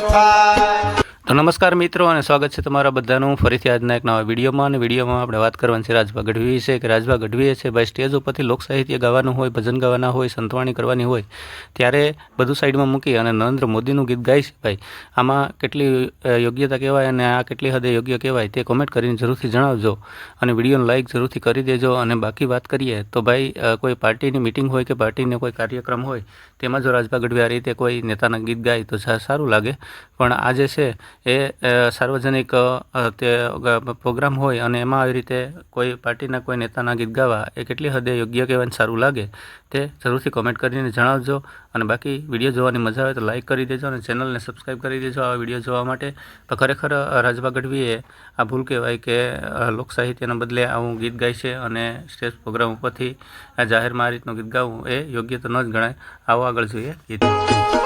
થાય તો નમસ્કાર મિત્રો અને સ્વાગત છે તમારા બધાનું ફરીથી આજના એક નવા વિડીયોમાં અને વિડીયોમાં આપણે વાત કરવાની છે રાજભા ગઢવી વિશે કે રાજભા ગઢવીએ છે ભાઈ સ્ટેજ ઉપરથી લોક સાહિત્ય ગાવાનું હોય, ભજન ગાવાના હોય, સંતવાણી કરવાની હોય, ત્યારે બધું સાઈડમાં મૂકી અને નરેન્દ્ર મોદીનું ગીત ગાય છે ભાઈ. આમાં કેટલી યોગ્યતા કહેવાય અને આ કેટલી હદે યોગ્ય કહેવાય તે કોમેન્ટ કરીને જરૂરથી જણાવજો અને વિડીયોને લાઇક જરૂરથી કરી દેજો અને બાકી વાત કરીએ તો ભાઈ કોઈ પાર્ટીની મિટિંગ હોય કે પાર્ટીનો કોઈ કાર્યક્રમ હોય, તેમાં જો રાજભા ગઢવી આ રીતે કોઈ નેતાના ગીત ગાય તો સારું લાગે. પણ આજે છે એ સાર્વજનિક તે પ્રોગ્રામ હોય અને એમાં આવી રીતે કોઈ પાર્ટીના કોઈ નેતાના ગીત ગાવા એ કેટલી હદે યોગ્ય કહેવાય સારું લાગે તે જરૂરથી કોમેન્ટ કરીને જણાવજો અને બાકી વીડિયો જોવાની મજા આવે તો લાઇક કરી દેજો અને ચેનલને સબસ્ક્રાઈબ કરી દેજો. આવા વીડિયો જોવા માટે પણ ખરેખર રાજભા ગઢવીએ આ ભૂલ કહેવાય કે લોક સાહિત્યના બદલે આવું ગીત ગાય છે અને સ્ટેજ પ્રોગ્રામ ઉપરથી આ જાહેરમાં આ રીતનું ગીત ગાવું એ યોગ્ય તો ન જ ગણાય. આવો આગળ જોઈએ ગીત.